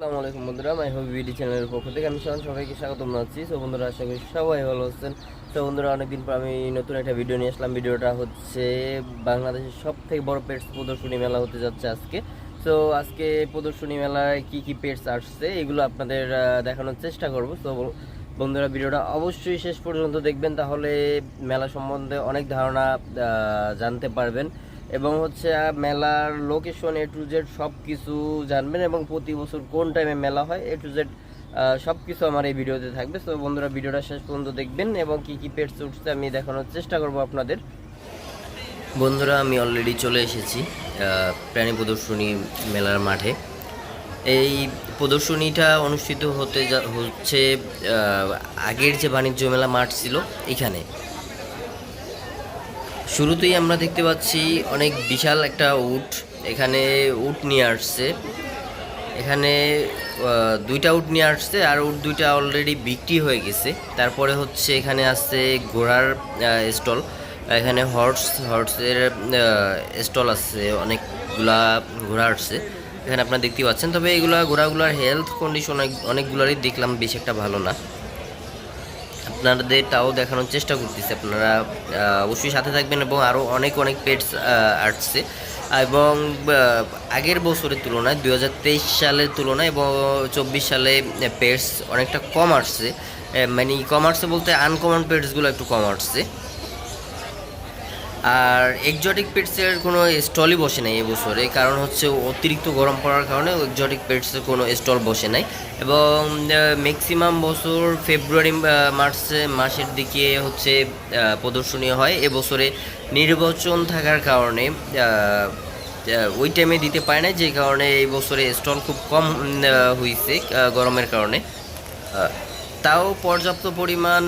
আসসালামু আলাইকুম বন্ধুরা মাই হবি বিডি চ্যানেলের পক্ষ থেকে আমি সবাই সবাইকে স্বাগত জানাচ্ছি। তো বন্ধুরা, আশা করি সবাই ভালো আছেন। তো বন্ধুরা, অনেকদিন পর আমি নতুন একটা ভিডিও নিয়ে আসলাম। ভিডিওটা হচ্ছে বাংলাদেশের সব থেকে বড় পেটস প্রদর্শনী মেলা হতে যাচ্ছে আজকে। তো আজকে প্রদর্শনী মেলায় কি কি পেটস আসছে, এগুলো আপনাদের দেখানোর চেষ্টা করব। তো বন্ধুরা, ভিডিওটা অবশ্যই শেষ পর্যন্ত দেখবেন, তাহলে মেলা সম্বন্ধে অনেক ধারণা জানতে পারবেন। এবং হচ্ছে মেলার লোকেশন এ টু জেড সব কিছু জানবেন এবং প্রতি বছর কোন টাইমে মেলা হয় এ টু জেড সব কিছু আমার এই ভিডিওতে থাকবে। তো বন্ধুরা, ভিডিওটা শেষ পর্যন্ত দেখবেন এবং কি কি পেটস উঠছে আমি দেখানোর চেষ্টা করব আপনাদের। বন্ধুরা, আমি অলরেডি চলে এসেছি প্রাণী প্রদর্শনী মেলার মাঠে। এই প্রদর্শনীটা অনুষ্ঠিত হতে হচ্ছে আগের যে বাণিজ্য মেলা মাঠ ছিল, এখানে। শুরুতেই আমরা দেখতে পাচ্ছি অনেক বিশাল একটা উট। এখানে উট নিয়ে আসছে। এখানে দুইটা উট নিয়ে আসছে আর উট দুইটা অলরেডি বিক্রি হয়ে গেছে। তারপরে হচ্ছে এখানে আসছে ঘোড়ার স্টল এখানে হর্স হর্সের স্টল আছে, অনেকগুলা ঘোড়া আসছে। এখানে আপনারা দেখতে পাচ্ছেন। তবে এগুলা ঘোড়াগুলার হেলথ কন্ডিশন অনেক অনেকগুলারই দেখলাম, বেশি একটা ভালো না। আপনাদের তাও দেখানোর চেষ্টা করতেছি। আপনারা অবশ্যই সাথে থাকবেন এবং আরও অনেক অনেক পেটস আসছে। এবং আগের বছরের তুলনায় দু হাজার তেইশ সালের তুলনায় এবং চব্বিশ সালে পেটস অনেকটা কম আসছে। মানে কম আসছে বলতে আনকমন পেটসগুলো একটু কম আসছে। আর এক্সোটিক পেটসের কোনো স্টলই বসে নাই এবছরে। কারণ হচ্ছে অতিরিক্ত গরম পড়ার কারণে এক্সোটিক পেটসের কোনো স্টল বসে নাই। এবং ম্যাক্সিমাম বছর ফেব্রুয়ারি মার্চে মাসের দিকে হচ্ছে প্রদর্শনী হয়। এবছরে নির্বাচন থাকার কারণে ওই টাইমে দিতে পারে না যে কারণে এই বছরে স্টল খুব কম হয়েছে গরমের কারণে। তাও পর্যাপ্ত পরিমাণ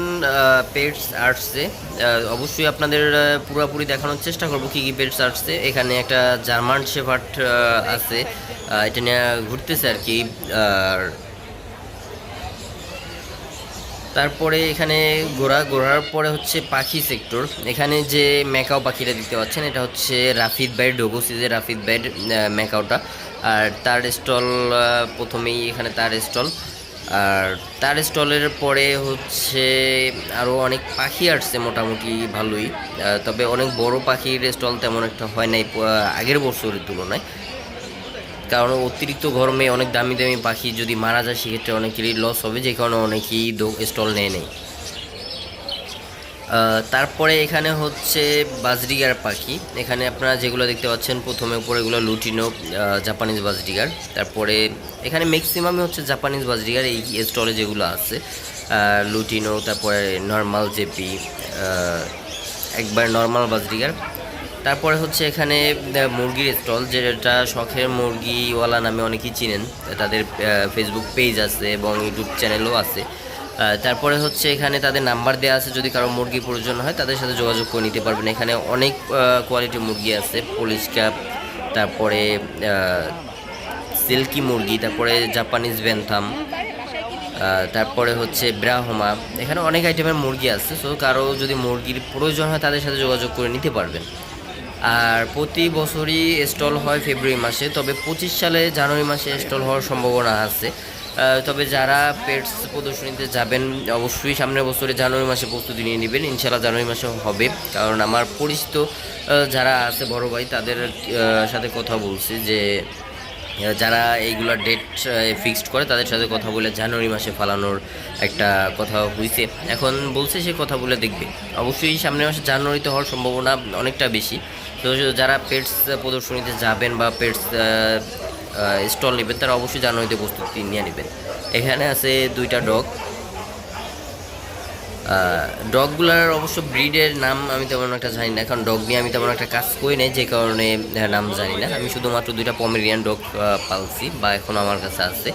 পেটস আসছে। অবশ্যই আপনাদের পুরোপুরি দেখানোর চেষ্টা করব কী কী পেটস আসছে। এখানে একটা জার্মান শেফার্ট আছে। এটা নিয়ে ঘুরতেছে আর কি। আর তারপরে এখানে ঘোড়া ঘোড়ার পরে হচ্ছে পাখি সেক্টর এখানে যে ম্যাকাও পাখিটা দেখতে পাচ্ছেন, এটা হচ্ছে রাফিদ ব্যাড ডোগোসিজের রাফিদ ব্যাড ম্যাকাওটা। আর তার স্টল প্রথমেই এখানে তার স্টল আর তার স্টলের পরে হচ্ছে আরও অনেক পাখি আসছে মোটামুটি ভালোই। তবে অনেক বড় পাখির স্টল তেমন একটা হয় নাই আগের বছরের তুলনায়। কারণ অতিরিক্ত গরমে অনেক দামি দামি পাখি যদি মারা যায় সেক্ষেত্রে অনেকেরই লস হবে যে কারণে অনেকেই স্টল নেয় আহ, তারপরে এখানে হচ্ছে বাজরিগার পাখি। এখানে আপনারা যেগুলো দেখতে পাচ্ছেন, প্রথমে উপরে এগুলো লুটিনো জাপানিজ বাজরিগার। তারপরে এখানে ম্যাক্সিমামই হচ্ছে জাপানিজ বাজরিগার, এই স্টলে যেগুলো আছে। লুটিনো, তারপরে নর্মাল জেপি একবার নর্মাল বাজরিগার। তারপরে হচ্ছে এখানে মুরগির স্টল যেটা শখের মুরগিওয়ালা নামে অনেকেই চিনেন। তাদের ফেসবুক পেজ আছে এবং ইউটিউব চ্যানেলও আছে। তারপরে হচ্ছে এখানে তাদের নাম্বার দেওয়া আছে, যদি কারও মুরগি প্রয়োজন হয়, তাদের সাথে যোগাযোগ করে নিতে পারবেন। এখানে অনেক কোয়ালিটি মুরগি আছে, পুলিশ ক্যাপ, তারপরে সিল্কি মুরগি, তারপরে জাপানিজ ভ্যানথাম তারপরে হচ্ছে ব্রাহমা। এখানে অনেক আইটেমের মুরগি আছে সো কারও যদি মুরগির প্রয়োজন হয়, তাদের সাথে যোগাযোগ করে নিতে পারবেন। আর প্রতি বছরই স্টল হয় ফেব্রুয়ারি মাসে, তবে পঁচিশ সালে জানুয়ারি মাসে স্টল হওয়ার সম্ভাবনা আছে। তবে যারা পেটস প্রদর্শনীতে যাবেন, অবশ্যই সামনের বছরে জানুয়ারি মাসে প্রস্তুতি নিয়ে নেবেন। ইনশাল্লাহ জানুয়ারি মাসে হবে। কারণ আমার পরিচিত যারা আছে বড় ভাই, তাদের সাথে কথা বলছি যে যারা এইগুলা ডেট ফিক্সড করে, তাদের সাথে কথা বলে জানুয়ারি মাসে ফালানোর একটা কথা হয়েছে এখন বলছে সে কথা বলে দেখবে। অবশ্যই সামনের মাসে জানুয়ারিতে হওয়ার সম্ভাবনা অনেকটা বেশি। তো যারা পেটস প্রদর্শনীতে যাবেন বা পেটস স্টল নেবেন, তারা অবশ্যই জানুয়ারিতে প্রস্তুতি নিয়ে নেবেন। এখানে আছে দুইটা ডগ ডগগুলার অবশ্য ব্রিডের নাম আমি তেমন একটা জানি না, কারণ ডগ নিয়ে আমি তেমন একটা কাজ করি নাই, যে কারণে নাম জানি না। আমি শুধুমাত্র দুইটা পমেরিয়ান ডগ পালছি বা এখন আমার কাছে আছে।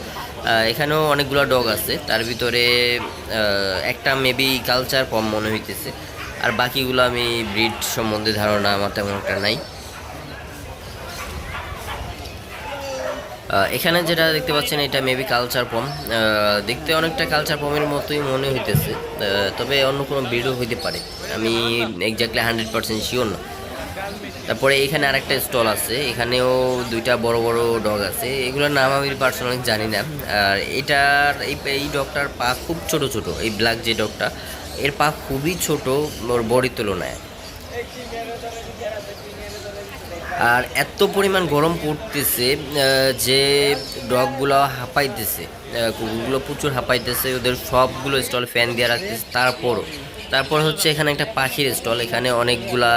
এখানেও অনেকগুলো ডগ আছে, তার ভিতরে একটা মেবি কালচার পম মনে হইতেছে, আর বাকিগুলো আমি ব্রিড সম্বন্ধে ধারণা আমার তেমন একটা নাই। এখানে যেটা দেখতে পাচ্ছেন, এটা মেবি কালচার পম দেখতে অনেকটা কালচার পমের মতোই মনে হইতেছে। তবে অন্য কোনো ব্রিডও হইতে পারে। আমি এক্স্যাক্টলি হান্ড্রেড পার্সেন্ট শিওর না। তারপরে এখানে আরেকটা স্টল আছে। এখানেও দুইটা বড় বড় ডগ আছে। এগুলোর নাম আমি পার্সোনালি জানি না। আর এটার, এই এই ডগটার পা খুব ছোট ছোট। এই ব্ল্যাক যে ডগটা এর পা খুবই ছোট ওর বডির তুলনায়। আর এত পরিমাণ গরম পড়তেছে যে ডগগুলো হাঁপাইতেছে কুকুরগুলো প্রচুর হাঁপাইতেছে, ওদের সবগুলো স্টল ফ্যান দিয়ে রাখতেছে, তারপরও। তারপর হচ্ছে এখানে একটা পাখির স্টল, এখানে অনেকগুলা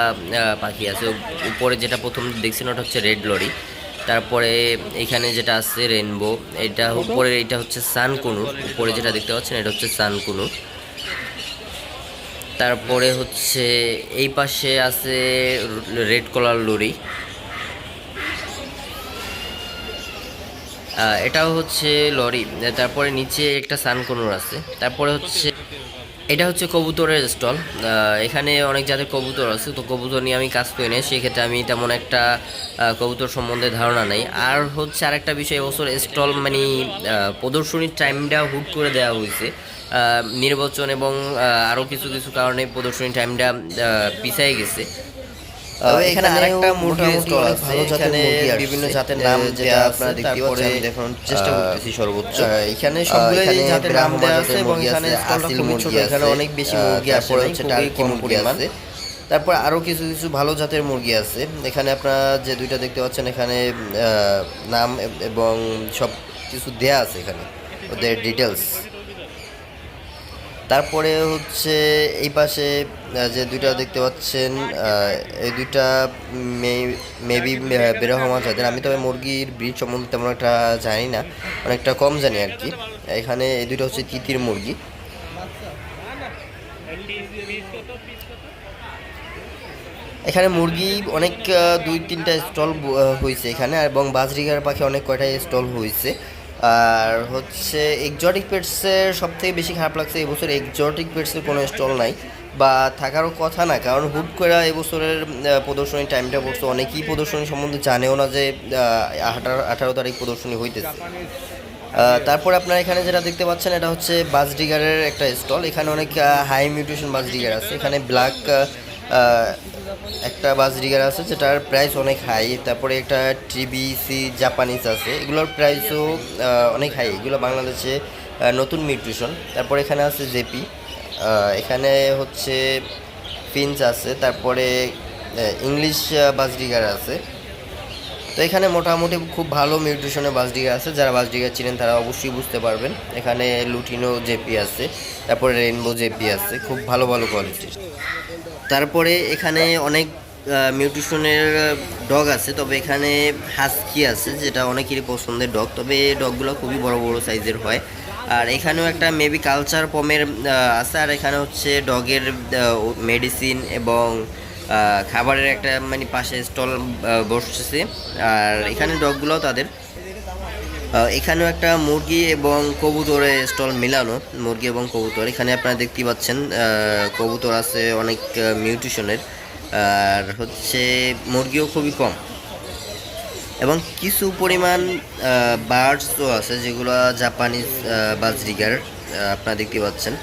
পাখি আছে। উপরে যেটা প্রথম দেখছেন, ওটা হচ্ছে রেড লরি। তারপরে এখানে যেটা আছে রেনবো এটা উপরে এটা হচ্ছে সানকুনুর উপরে যেটা দেখতে পাচ্ছেন, এটা হচ্ছে সানকুনুর তারপরে হচ্ছে এই পাশে আছে রেড কলার লরি। এটাও হচ্ছে লরি, তারপরে নিচে একটা সানকনুর আছে। তারপরে হচ্ছে, এটা হচ্ছে কবুতরের স্টল। এখানে অনেক জাতের কবুতর আছে, তো কবুতর নিয়ে আমি কাজ করি না সেক্ষেত্রে আমি তেমন একটা কবুতর সম্বন্ধে ধারণা নেই। আর হচ্ছে আরেকটা বিষয় এবছর স্টল মানে প্রদর্শনীর টাইমটা হুট করে দেওয়া হয়েছে। নির্বাচন এবং আরও কিছু কিছু কারণে প্রদর্শনীর টাইমটা পিছাই গেছে। এখানে এখানেও আরেকটা মুরগির স্টল আছে এখানে বিভিন্ন জাতের নাম যেটা যেটা আপনারা আপনারা দেখতে দেখতে পাচ্ছেন, পাচ্ছেন চেষ্টা করতেছি সর্বোচ্চ। এখানে সবগুলো জাতের নাম দেওয়া আছে এবং এখানে স্টলটা খুবই ছোট এখানে অনেক বেশি মুরগি আসে হচ্ছে কম পরিমাণ। তারপর আরও কিছু কিছু ভালো জাতের মুরগি আছে এখানে আপনারা যে দুইটা দেখতে পাচ্ছেন এখানে আহ, নাম এবং সব কিছু দেয়া আছে এখানে ওদের ডিটেলস তারপরে হচ্ছে এই পাশে যে দুইটা দেখতে পাচ্ছেন এই দুইটা মেবি বেরহমা জাতের আমি তবে মুরগির ব্রিড সম্বন্ধে তেমন একটা জানি না, অনেকটা কম জানি আর কি। এখানে এই দুইটা হচ্ছে তিতির মুরগি। এখানে মুরগি অনেক দুই তিনটা স্টল হয়েছে এখানে এবং বাজরিগার পাখি অনেক কয়টা স্টল হয়েছে আর হচ্ছে এক্সটিক পেটসের সব থেকে বেশি খারাপ লাগছে এবছর এক্সটিক পেটসের কোনো স্টল নাই। বা থাকারও কথা না, কারণ হুট করে এবছরের প্রদর্শনী টাইমটা পড়ছে, অনেকেই প্রদর্শনী সম্বন্ধে জানেও না যে আঠারো আঠারো তারিখ প্রদর্শনী হইতেছে। তারপর আপনারা এখানে যেটা দেখতে পাচ্ছেন, এটা হচ্ছে বাসডিগারের একটা স্টল এখানে অনেক হাই মিউটেশন বাসডিগার আছে। এখানে ব্ল্যাক একটা বাসডিগার আছে, যেটার প্রাইস অনেক হাই তারপরে একটা টিবিসি জাপানিজ আছে, এগুলোর প্রাইসও অনেক হাই এগুলো বাংলাদেশে নতুন মিউট্রিশন তারপরে এখানে আছে জেপি এখানে হচ্ছে ফিন্স আছে, তারপরে ইংলিশ বাসডিগার আছে। তো এখানে মোটামুটি খুব ভালো মিউট্রিশনের বাসডিগা আছে, যারা বাসডিগা চিনেন তারা অবশ্যই বুঝতে পারবেন। এখানে লুটিনো জেপি আছে, তারপরে রেইনবো জেপি আছে, খুব ভালো ভালো কোয়ালিটির তারপরে এখানে অনেক মিউট্রিশনের ডগ আছে, তবে এখানে হাস্কি আছে, যেটা অনেকেরই পছন্দের ডগ তবে ডগগুলো খুবই বড় বড় সাইজের হয়। আর এখানেও একটা মেবি কালচার পমের আছে। আর এখানে হচ্ছে ডগের মেডিসিন এবং খাবারের একটা মানে পাশে স্টল বসছে। আর এখানে ডগগুলো তাদের। এখানেও একটা মুরগি এবং কবুতরের স্টল মিলানো, মুরগি এবং কবুতর। এখানে আপনারা দেখতে পাচ্ছেন কবুতর আছে অনেক মিউট্রিশনের আর হচ্ছে মুরগিও খুবই কম। এবং কিছু পরিমাণ বার্ডসও আছে যেগুলো জাপানিজ বাজরিগার আপনারা দেখতে পাচ্ছেন।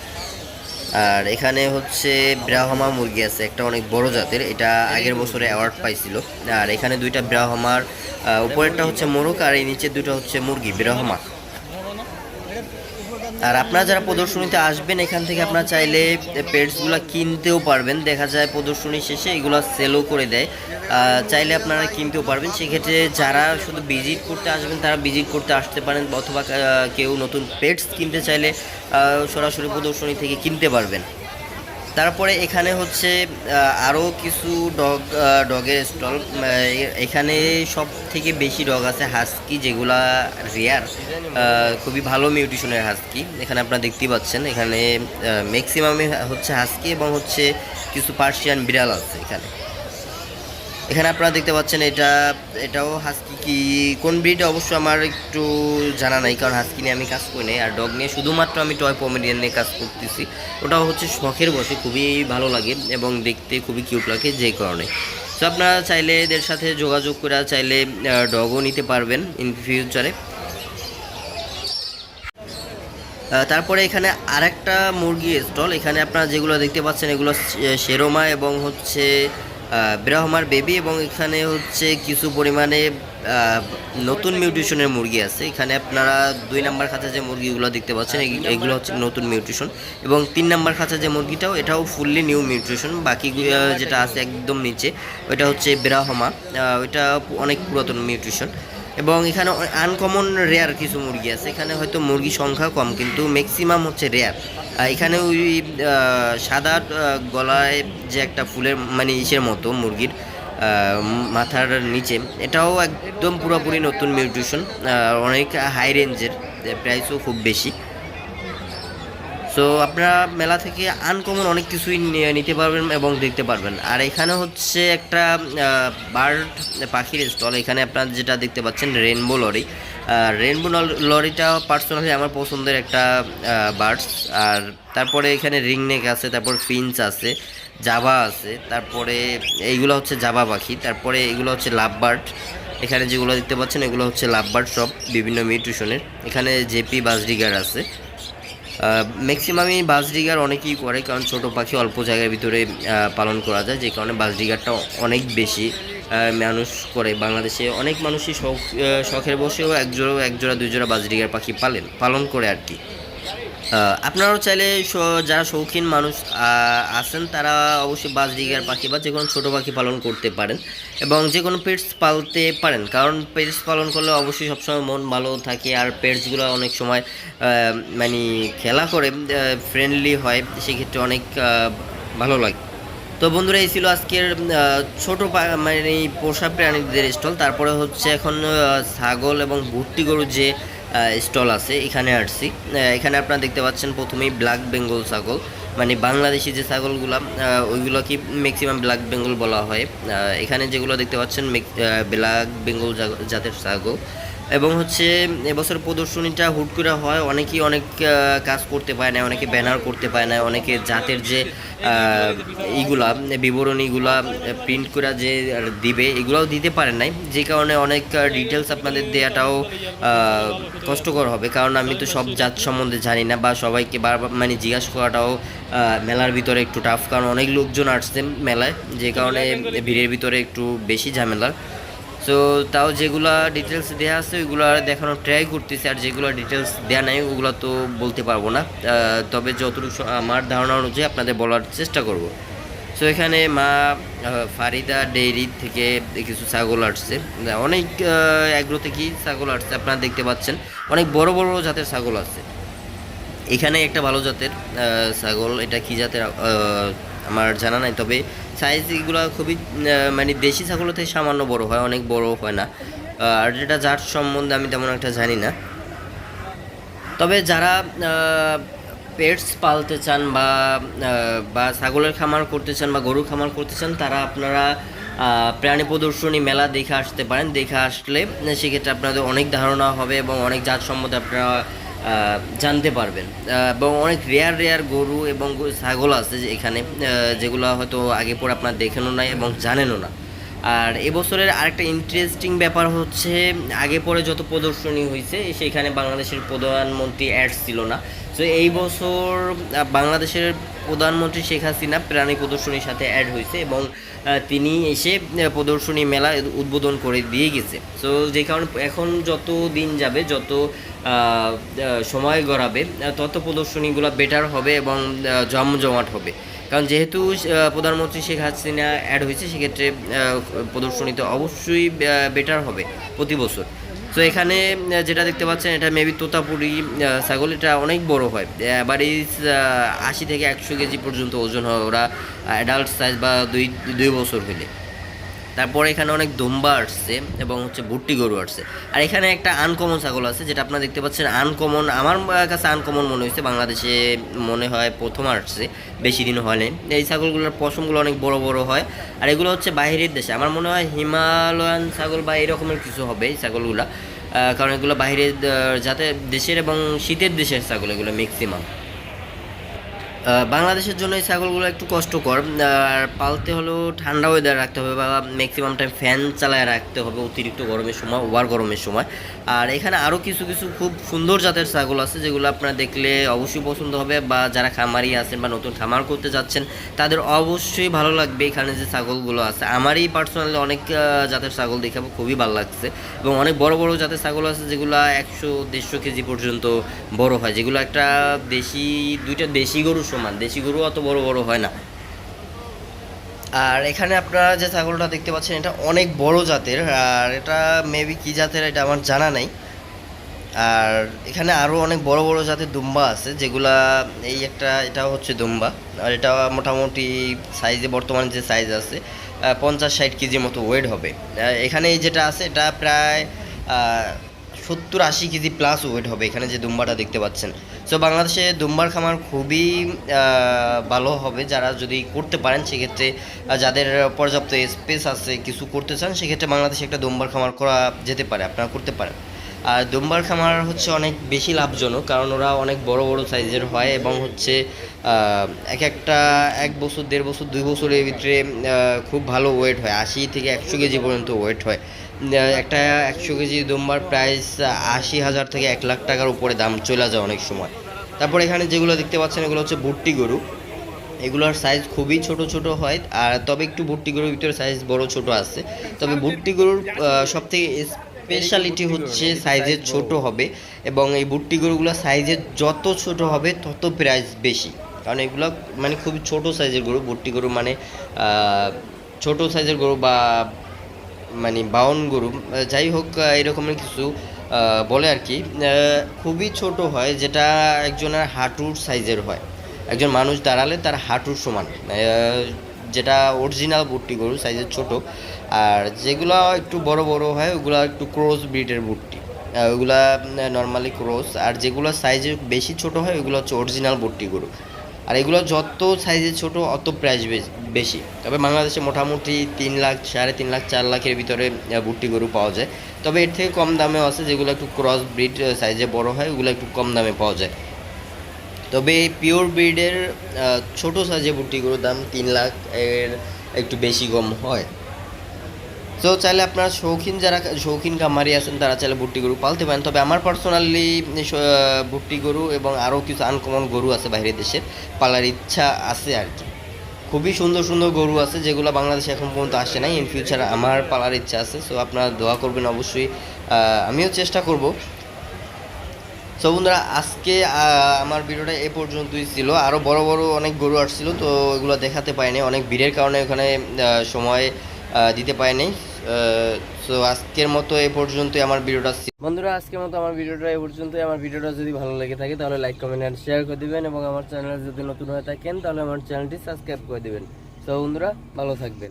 আর এখানে হচ্ছে ব্রাহমা মুরগি আছে, একটা অনেক বড় জাতের, এটা আগের বছরে অ্যাওয়ার্ড পাইছিল। আর এখানে দুইটা ব্রাহমার উপরেরটা হচ্ছে মোরগ, আর এই নিচে দুটো হচ্ছে মুরগি ব্রাহমা আর আপনারা যারা প্রদর্শনীতে আসবেন, এখান থেকে আপনারা চাইলে পেটসগুলো কিনতেও পারবেন। দেখা যায় প্রদর্শনী শেষে এগুলো সেলও করে দেয়। চাইলে আপনারা কিনতেও পারবেন। সেক্ষেত্রে যারা শুধু ভিজিট করতে আসবেন, তারা ভিজিট করতে আসতে পারেন অথবা কেউ নতুন পেডস কিনতে চাইলে সরাসরি প্রদর্শনী থেকে কিনতে পারবেন। তারপরে এখানে হচ্ছে আরও কিছু ডগ ডগের স্টল। এখানে সব থেকে বেশি ডগ আছে হাস্কি, যেগুলা রেয়ার খুবই ভালো মিউটিশনের হাস্কি। এখানে আপনারা দেখতেই পাচ্ছেন, এখানে ম্যাক্সিমামে হচ্ছে হাস্কি এবং হচ্ছে কিছু পার্সিয়ান বিড়াল আছে এখানে। এখানে আপনারা দেখতে পাচ্ছেন এটা, এটাও হাস্কি কি, কোন ব্রিড অবশ্য আমার একটু জানা নাই, কারণ হাস্কি নিয়ে আমি কাজ করি নাই, আর ডগ নিয়ে শুধুমাত্র আমি টয় পমেডিয়ান নিয়ে কাজ করতেছি। ওটাও হচ্ছে শখের বসে, খুবই ভালো লাগে এবং দেখতে খুবই কিউট লাগে যে কারণে। তো আপনারা চাইলে এদের সাথে যোগাযোগ করে চাইলে ডগও নিতে পারবেন ইন ফিউচারে তারপরে এখানে আরেকটা মুরগি স্টল এখানে আপনারা যেগুলো দেখতে পাচ্ছেন, এগুলো শেরোমা এবং হচ্ছে ব্রাহ্মার বেবি এবং এখানে হচ্ছে কিছু পরিমাণে নতুন মিউটিশনের মুরগি আছে। এখানে আপনারা দুই নাম্বার খাঁচা যে মুরগিগুলো দেখতে পাচ্ছেন এগুলো হচ্ছে নতুন মিউটিশন। এবং তিন নাম্বার খাঁচা যে মুরগিটাও, এটাও ফুললি নিউ মিউটিশন। বাকি যেটা আছে একদম নিচে, ওইটা হচ্ছে ব্রাহমা। ওইটা অনেক পুরাতন মিউটিশন। এবং এখানে আনকমন রেয়ার কিছু মুরগি আছে। এখানে হয়তো মুরগি সংখ্যা কম, কিন্তু ম্যাক্সিমাম হচ্ছে রেয়ার এখানে ওই সাদা গলায় যে একটা ফুলের মানে ইসের মতো মুরগির মাথার নিচে, এটাও একদম পুরোপুরি নতুন মিউট্রিশন অনেক হাই রেঞ্জের প্রাইসও খুব বেশি। সো আপনারা মেলা থেকে আনকমন অনেক কিছুই নিতে পারবেন এবং দেখতে পারবেন। আর এখানে হচ্ছে একটা বার্ড পাখির স্টল এখানে আপনারা যেটা দেখতে পাচ্ছেন রেনবো লরি রেনবো লরিটা পার্সোনালি আমার পছন্দের একটা বার্ডস আর তারপরে এখানে রিংনেক আছে, তারপর ফিন্স আছে জাভা আছে, তারপরে এইগুলো হচ্ছে জাবা পাখি, তারপরে এগুলো হচ্ছে লাভ বার্ড এখানে যেগুলো দেখতে পাচ্ছেন, এগুলো হচ্ছে লাভ বার্ড সব বিভিন্ন মিউট্রিশনের এখানে জেপি বাসডিগার আছে। ম্যাক্সিমামই বাসডিগার অনেকেই করে, কারণ ছোটো পাখি অল্প জায়গার ভিতরে পালন করা যায়, যে কারণে বাসডিগারটা অনেক বেশি মানুষ করে। বাংলাদেশে অনেক মানুষই শখ শখের বসেও একজোড়া একজোড়া দুজোড়া বাসডিগার পাখি পালেন, পালন করে আর কি। আপনারাও চাইলে যারা শৌখিন মানুষ আছেন, তারা অবশ্যই বাজরিগার পাখি বা যে কোনো ছোটো পাখি পালন করতে পারেন এবং যে কোনো পেটস পালতে পারেন। কারণ পেটস পালন করলে অবশ্যই সবসময় মন ভালো থাকে আর পেটসগুলো অনেক সময় মানে খেলা করে ফ্রেন্ডলি হয়, সেক্ষেত্রে অনেক ভালো লাগে। তো বন্ধুরা, এই ছিল আজকের ছোট মানে পোষা প্রাণীদের স্টল তারপরে হচ্ছে এখন ছাগল এবং ভুট্টি গরুর যে স্টল আছে, এখানে আসছি। এখানে আপনারা দেখতে পাচ্ছেন প্রথমেই ব্ল্যাক বেঙ্গল ছাগল। মানে বাংলাদেশি যে ছাগলগুলো ওইগুলো কি ম্যাক্সিমাম ব্ল্যাক বেঙ্গল বলা হয়? এখানে যেগুলো দেখতে পাচ্ছেন ব্ল্যাক বেঙ্গল জাতের ছাগল। এবং হচ্ছে এবছর প্রদর্শনীটা হুট করে হয়, অনেকেই অনেক কাজ করতে পায় না, অনেকে ব্যানার করতে পায় না, অনেকে জাতের যে ইগুলা বিবরণীগুলা প্রিন্ট করে যে দিবে, এগুলাও দিতে পারে নাই। যে কারণে অনেক ডিটেলস আপনাদের দেওয়াটাও কষ্টকর হবে। কারণ আমি তো সব জাত সম্বন্ধে জানি না বা সবাইকে বারবার মানে জিজ্ঞাসা করাটাও মেলার ভিতরে একটু টাফ কারণ অনেক লোকজন আসছে মেলায়, যে কারণে ভিড়ের ভিতরে একটু বেশি ঝামেলার সো তাও যেগুলা ডিটেলস দেওয়া আছে, ওইগুলো দেখানোর ট্রাই করতেছি, আর যেগুলো ডিটেলস দেওয়া নাই, ওগুলো তো বলতে পারব না। তবে যতটুকু আমার ধারণা অনুযায়ী আপনাদের বলার চেষ্টা করব। সো এখানে মা ফারিদা ডেইরি থেকে কিছু ছাগল আসছে। অনেক অ্যাগ্রো থেকেই ছাগল আসছে, আপনারা দেখতে পাচ্ছেন। অনেক বড় বড় জাতের ছাগল আছে। এখানে একটা ভালো জাতের ছাগল, এটা কী জাতের আমার জানা নাই। তবে সাইজ এগুলো খুবই মানে দেশি ছাগলের থেকে সামান্য বড় হয়, অনেক বড় হয় না। আর যেটা জাত সম্বন্ধে আমি তেমন একটা জানি না। তবে যারা পেটস পালতে চান বা বা ছাগলের খামার করতে চান বা গরুর খামার করতে চান, তারা আপনারা প্রাণী প্রদর্শনী মেলা দেখে আসতে পারেন। দেখে আসলে সেক্ষেত্রে আপনাদের অনেক ধারণা হবে এবং অনেক জাত সম্বন্ধে আপনারা জানতে পারবেন। এবং অনেক রেয়ার রেয়ার গরু এবং ছাগল আছে যে এখানে যেগুলো হয়তো আগে পরে আপনার দেখেনও নাই এবং জানেনও না। আর এবছরের আরেকটা ইন্টারেস্টিং ব্যাপার হচ্ছে, আগে পরে যত প্রদর্শনী হয়েছে সেখানে বাংলাদেশের প্রধানমন্ত্রী অ্যাডস ছিল না। তো এই বছর বাংলাদেশের প্রধানমন্ত্রী শেখ হাসিনা প্রাণী প্রদর্শনীর সাথে অ্যাড হয়েছে এবং তিনি এসে প্রদর্শনী মেলা উদ্বোধন করে দিয়ে গেছে। সো যে কারণে এখন যত দিন যাবে, যত সময় গড়াবে তত প্রদর্শনীগুলো বেটার হবে এবং জমজমাট হবে। কারণ যেহেতু প্রধানমন্ত্রী শেখ হাসিনা অ্যাড হয়েছে, সেক্ষেত্রে প্রদর্শনীতে অবশ্যই বেটার হবে প্রতি বছর। তো এখানে যেটা দেখতে পাচ্ছেন, এটা মেবি তোতাপুরি ছাগল, এটা অনেক বড় হয়। বাড়ি আশি থেকে একশো কেজি পর্যন্ত ওজন হয় ওরা অ্যাডাল্ট সাইজ বা দুই দুই বছর হইলে। তারপরে এখানে অনেক দোম্বা আসছে এবং হচ্ছে ভুট্টি গরু আসছে। আর এখানে একটা আনকমন ছাগল আছে যেটা আপনারা দেখতে পাচ্ছেন আনকমন আমার কাছে আনকমন মনে হয়েছে বাংলাদেশে মনে হয় প্রথম আসছে বেশি দিন হয়নি এই ছাগলগুলোর পশমগুলো অনেক বড় বড় হয় আর এগুলো হচ্ছে বাইরের দেশে। আমার মনে হয় হিমালয়ান ছাগল বা এরকমের কিছু হবে এই ছাগলগুলো কারণ এগুলো বাইরের আহ, যাতে দেশের এবং শীতের দেশের ছাগল এগুলো ম্যাক্সিমাম বাংলাদেশের জন্য এই ছাগলগুলো একটু কষ্টকর, আর পালতে হলেও ঠান্ডা ওয়েদার রাখতে হবে বা ম্যাক্সিমাম টাইম ফ্যান চালায় রাখতে হবে অতিরিক্ত গরমের সময় ওভার গরমের সময়। আর এখানে আরও কিছু কিছু খুব সুন্দর জাতের ছাগল আছে যেগুলো আপনারা দেখলে অবশ্যই পছন্দ হবে বা যারা খামারি আছেন বা নতুন খামার করতে যাচ্ছেন, তাদের অবশ্যই ভালো লাগবে এখানে যে ছাগলগুলো আছে। আমারই পার্সোনালি অনেক জাতের ছাগল দেখে আমার খুবই ভালো লাগছে। এবং অনেক বড় বড় জাতের ছাগল আছে যেগুলো একশো দেড়শো কেজি পর্যন্ত বড় হয়, যেগুলো একটা দেশি, দুইটা দেশি গরুর সমান। দেশি গরু অত বড় বড় হয় না। আর এখানে আপনারা যে ছাগলটা দেখতে পাচ্ছেন, এটা অনেক বড় জাতের, আর এটা মেবি কি জাতের এটা আমার জানা নাই। আর এখানে আরও অনেক বড় বড় জাতের দুম্বা আছে, যেগুলা এই একটা এটা হচ্ছে দুম্বা। আর এটা মোটামুটি সাইজে বর্তমানে যে সাইজ আছে পঞ্চাশ ষাট কেজির মতো ওয়েট হবে। এখানে যেটা আছে, এটা প্রায় সত্তর আশি কেজি প্লাস ওয়েট হবে, এখানে যে দুম্বাটা দেখতে পাচ্ছেন। সো বাংলাদেশে দুম্বার খামার খুবই ভালো হবে, যারা যদি করতে পারেন সেক্ষেত্রে যাদের পর্যাপ্ত স্পেস আছে, কিছু করতে চান, সেক্ষেত্রে বাংলাদেশে একটা দুম্বার খামার করা যেতে পারে, আপনারা করতে পারেন। আর দুম্বার খামার হচ্ছে অনেক বেশি লাভজনক, কারণ ওরা অনেক বড় বড় সাইজের হয় এবং হচ্ছে এক একটা এক বছর, দেড় বছর, দুই বছরের ভিতরে খুব ভালো ওয়েট হয়, আশি থেকে একশো কেজি পর্যন্ত ওয়েট হয়। একটা একশো কেজি দুম্বার প্রাইস আশি হাজার থেকে এক লাখ টাকার উপরে দাম চলে যায় অনেক সময়। তারপর এখানে যেগুলো দেখতে পাচ্ছেন, এগুলো হচ্ছে ভুট্টি গরু। এগুলোর সাইজ খুবই ছোট ছোট হয়, আর তবে একটু ভুট্টি গরুর ভিতরে সাইজ বড়, ছোট আছে। তবে ভুট্টি গরুর সব থেকে স্পেশালিটি হচ্ছে সাইজে ছোট হবে, এবং এই ভুট্টি গরুগুলো সাইজে যত ছোট হবে, তত প্রাইস বেশি। কারণ এগুলো মানে খুবই ছোট সাইজের গরু, ভুট্টি গরু মানে ছোট সাইজের গরু বা মানে বাউন গরু যাই হোক এরকমের কিছু বলে আর কি খুবই ছোট হয়, যেটা একজনের হাঁটুর সাইজের হয়। একজন মানুষ দাঁড়ালে তার হাঁটুর সমান যেটা অরিজিনাল বুট্টি গরু, সাইজের ছোট। আর যেগুলো একটু বড় বড় হয়, ওগুলো একটু ক্রস ব্রিডের বুট্টি। ওগুলা নর্মালি ক্রস আর যেগুলো সাইজে বেশি ছোট হয়, ওগুলো হচ্ছে অরিজিনাল বুট্টি গরু। আর এগুলো যত সাইজে ছোট, অত প্রাইস বেশি তবে বাংলাদেশে মোটামুটি তিন লাখ, সাড়ে তিন লাখ, চার লাখের ভিতরে বুট্টি গরু পাওয়া যায়। তবে এর থেকে কম দামেও আছে, যেগুলো একটু ক্রস ব্রিড সাইজে বড় হয়, ওগুলো একটু কম দামে পাওয়া যায়। তবে পিওর ব্রিডের ছোট সাইজে বুট্টি গরুর দাম তিন লাখ এর একটু বেশি কম হয়। তো চাইলে আপনারা শৌখিন যারা, শৌখিন কামারি আছেন, তারা চাইলে ভুট্টি গরু পালতে পারেন। তবে আমার পার্সোনালি ভুট্টি গরু এবং আরও কিছু আনকমন গরু আছে বাইরের দেশের। পালার ইচ্ছা আছে আর কি। খুবই সুন্দর সুন্দর গরু আছে, যেগুলো বাংলাদেশে এখন পর্যন্ত আসে নাই। ইন ফিউচার আমার পালার ইচ্ছা আছে। সো আপনারা দোয়া করবেন অবশ্যই। আমিও চেষ্টা করব। সো বন্ধুরা, আজকে আমার ভিডিওটা এ পর্যন্তই ছিল। আরও বড় বড় অনেক গরু আসছিল, তো এগুলো দেখাতে পাইনি অনেক ভিড়ের কারণে ওখানে সময় দিতে পারিনি। সো আজকের মতো এ পর্যন্তই আমার ভিডিওটা। বন্ধুরা, আজকের মতো আমার ভিডিওটা এ পর্যন্তই আমার ভিডিওটা যদি ভালো লেগে থাকে, তাহলে লাইক কমেন্ট অ্যান্ড শেয়ার করে দেবেন এবং আমার চ্যানেলে যদি নতুন হয়ে থাকেন, তাহলে আমার চ্যানেলটি সাবস্ক্রাইব করে দেবেন তো বন্ধুরা, ভালো থাকবেন